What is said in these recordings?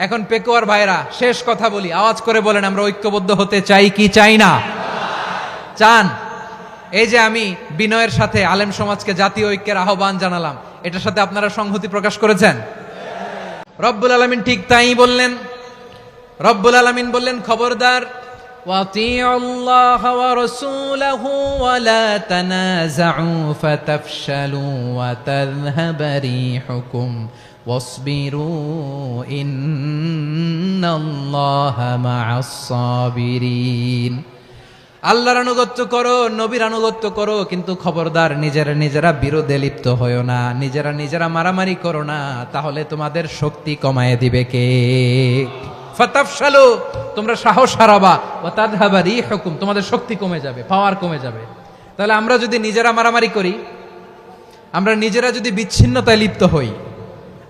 এখন পেকুয়ার ভাইরা শেষ কথা বলি আওয়াজ করে বলেন আমরা ঐক্যবদ্ধ হতে চাই কি চাই না চান এই যে আমি বিনয়ের সাথে আলেম সমাজকে জাতীয় ঐক্যের আহ্বান জানালাম এটার সাথে আপনারা সংহতি প্রকাশ করেছেন রব্বুল আলমিন ঠিক তাই বললেন রব্বুল আলমিন বললেন খবরদার وَأَطِيعُوا اللَّهَ وَرَسُولَهُ وَلَا تَنَازَعُوا فَتَفْشَلُوا وَتَذْهَبَ رِيحُكُمْ وَاصْبِرُوا إِنَّ اللَّهَ مَعَ الصَّابِرِينَ আল্লাহর আনুগত্য করো নবীর আনুগত্য করো কিন্তু খবরদার নিজেরা নিজেরা বিরোধে লিপ্ত হয়েও না নিজেরা নিজেরা মারামারি করো না তাহলে তোমাদের শক্তি কমায় দিবে কে ফাতাফশালু তোমরা সাহস হারাবা ও তাদহাবা হুকুম তোমাদের শক্তি কমে যাবে পাওয়ার কমে যাবে তাহলে আমরা যদি নিজেরা মারামারি করি আমরা নিজেরা যদি বিচ্ছিন্নতায় লিপ্ত হই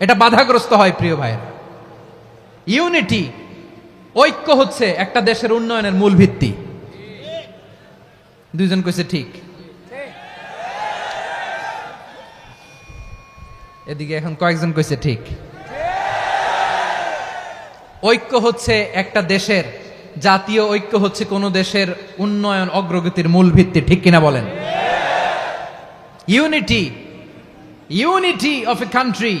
এটা বাধাগ্রস্ত হয়, প্রিয় ভাইয়েরা। ইউনিটি, ঐক্য হচ্ছে একটা দেশের উন্নয়নের মূল ভিত্তি। দুইজন কইছে ঠিক। এদিকে এখন কয়েকজন কইছে ঠিক। ঐক্য হচ্ছে একটা দেশের, জাতীয় ঐক্য হচ্ছে কোন দেশের উন্নয়ন অগ্রগতির মূল ভিত্তি, ঠিক কিনা বলেন? Unity unity of a country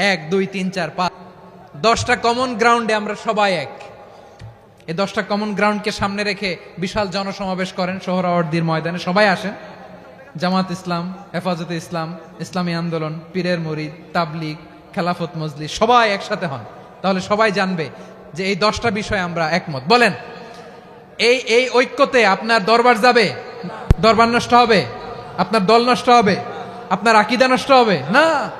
এক, দুই, তিন, চার, পাঁচ। দশটা কমন গ্রাউন্ডে আমরা সবাই এক। এই দশটা কমন গ্রাউন্ডকে সামনে রেখে বিশাল জনসমাবেশ করেন সোহরাওয়ার্দির ময়দানে। সবাই আসেন। জামাত ইসলাম, হেফাজতে ইসলাম, ইসলামী আন্দোলন, পীরের মরিদ, তাবলিগ, খেলাফত মজলিস, সবাই একসাথে হন। তাহলে সবাই জানবে যে এই দশটা বিষয়ে আমরা একমত। বলেন, এই এই ঐক্যতে আপনার দরবার যাবে? দরবার নষ্ট হবে? আপনার দল নষ্ট হবে? আপনার আকিদা নষ্ট হবে? না।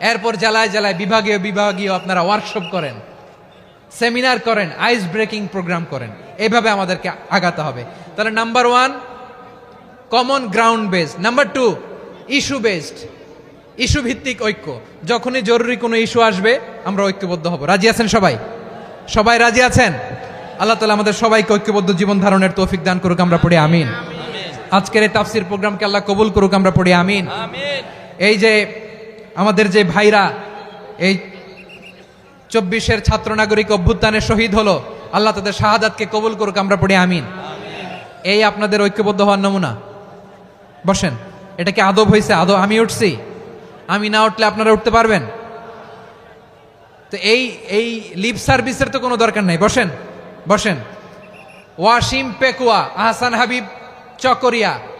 এরপর জেলায় জেলায় বিভাগীয় বিভাগীয় আপনারা ওয়ার্কশপ করেন সেমিনার করেন আইস ব্রেকিং প্রোগ্রাম করেন। এইভাবে আমাদেরকে আগাতে হবে। তাহলে number one common ground based number two issue based issue ভিত্তিক ঐক্য। যখনই জরুরি কোনো ইস্যু আসবে আমরা ঐক্যবদ্ধ হব। রাজি আছেন সবাই? সবাই রাজি আছেন? আল্লাহ তালা আমাদের সবাইকে ঐক্যবদ্ধ জীবন ধারণের তৌফিক দান করুক আমরা পড়ি আমিন। আজকের এই তাফসির প্রোগ্রামকে আল্লাহ কবুল করুক আমরা পড়ি আমিন। এই যে আমাদের যে ভাইরা, এই চব্বিশের ছাত্র নাগরিক অভ্যুত্থানে শহীদ হলো, আল্লাহ তাদের শাহাদাতকে কবুল করুক, আমরা পড়ি আমিন। এই আপনাদের ঐক্যবদ্ধ হওয়ার নমুনা। বসেন, এটা কি আদব হয়েছে আদব আমি উঠছি? আমি না উঠলে আপনারা উঠতে পারবেন? তো এই এই লিপ সার্ভিসের তো কোনো দরকার নাই। বসেন বসেন। ওয়াসিম পেকুয়া, আহসান হাবিব চকরিয়া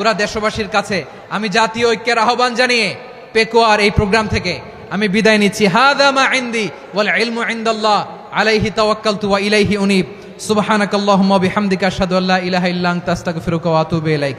পুরা দেশবাসীর কাছে আমি জাতীয় ঐক্যের আহ্বান জানিয়ে পেকোয়ার এই প্রোগ্রাম থেকে আমি বিদায় নিচ্ছি। হাদা মা বলে ওয়াল ইলমু ইনদাল্লাহ আলাইহি তাওয়াক্কালতু ওয়া ইলাইহি উনীব। সুবহানাকাল্লাহুম্মা বিহামদিকা আশহাদু আল্লা ইলাহা ইল্লা আনতা, আস্তাগফিরুকা ওয়া আতুবু ইলাইক।